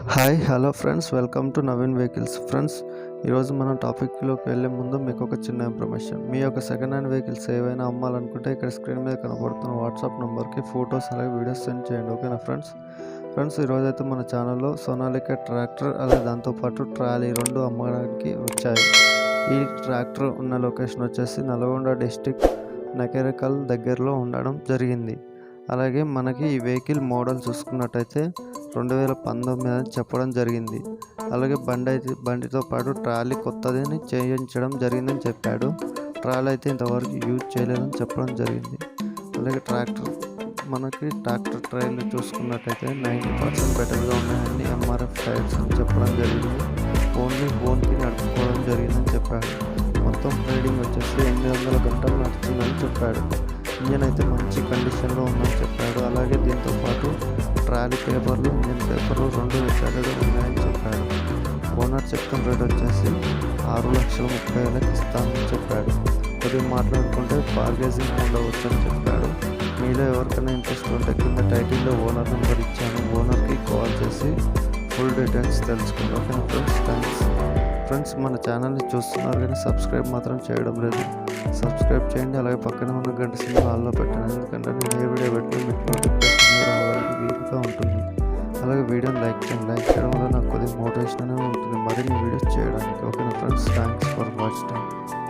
Hi hello friends. Welcome to Naveen vehicles. Friends ఈరోజు మనం టాపిక్లోకి వెళ్ళే ముందు మీకు ఒక చిన్న ఇన్ఫర్మేషన్. మీ యొక్క సెకండ్ హ్యాండ్ వెహికల్స్ ఏవైనా అమ్మాలనుకుంటే ఇక్కడ స్క్రీన్ మీద కనబడుతున్న వాట్సాప్ నెంబర్కి ఫొటోస్ అలాగే వీడియోస్ సెండ్ చేయండి. ఓకేనా ఫ్రెండ్స్? ఫ్రెండ్స్ ఈరోజు అయితే మన ఛానల్లో సోనాలిక ట్రాక్టర్ అలాగే దాంతోపాటు ట్రాలీ రెండు అమ్మడానికి వచ్చాయి. ఈ ట్రాక్టర్ ఉన్న లొకేషన్ వచ్చేసి నల్గొండ డిస్టిక్ నకేరకల్ దగ్గరలో ఉండడం జరిగింది. అలాగే మనకి ఈ వెహికల్ మోడల్ చూసుకున్నట్టయితే రెండు వేల పంతొమ్మిది అని చెప్పడం జరిగింది. అలాగే బండి అయితే బండితో పాటు ట్రాలీ కొత్తదని చేయించడం జరిగిందని చెప్పాడు. ట్రాలీ అయితే ఇంతవరకు యూజ్ చేయలేదని చెప్పడం జరిగింది. అలాగే ట్రాక్టర్ మనకి ట్రాక్టర్ ట్రైన్లు చూసుకున్నట్టయితే నైంటీ పర్సెంట్ బెటర్గా ఉన్నాయని ఎంఆర్ఎఫ్ టైర్స్ అని చెప్పడం జరిగింది. ఓన్లీ ఫోన్కి నడుపుకోవడం జరిగిందని చెప్పాడు. మొత్తం రైడింగ్ వచ్చేసి ఎనిమిది వందల గంటలు నడుస్తుందని చెప్పాడు. ఇంజన్ అయితే మంచి కండిషన్లో ఉందని చెప్పాడు. అలాగే దీంతో పాటు ట్రాలీ పేపర్లు ఇంజన్ పేపర్లు రెండు రికార్డులు ఉన్నాయని చెప్పాడు. ఓనర్ చెప్తున్న రేట్ వచ్చేసి ఆరు లక్షల ముప్పై వేలకు ఇస్తానని చెప్పాడు. కొద్దిగా మాట్లాడుకుంటే బార్గేజింగ్ ఉండవచ్చు అని చెప్పాడు. మీలో ఎవరికైనా ఇంట్రెస్ట్ ఉంటే కింద టైటిల్లో ఓనర్ నెంబర్ ఇచ్చాను. ఓనర్కి కాల్ చేసి ఫుల్ డీటెయిల్స్ తెలుసుకుందాం. Okay friends? థ్యాంక్స్ ఫ్రెండ్స్ మన ఛానల్ని చూస్తున్నారు కానీ సబ్స్క్రైబ్ మాత్రం చేయడం లేదు. సబ్స్క్రైబ్ చేయండి అలాగే పక్కన ఉన్న గంట సినిమా హాల్లో పెట్టాను ఎందుకంటే నేను ఏ వీడియో పెట్టినా మీకు నోటిఫికేషన్ వీలుగా ఉంటుంది. అలాగే వీడియోని లైక్ చేయండి. లైక్ చేయడం వల్ల నాకు కొద్దిగా మోటివేషన్ అనేది ఉంటుంది. మరిన్ని వీడియోస్ చేయడానికి. ఓకేనా ఫ్రెండ్స్? Thanks for watching.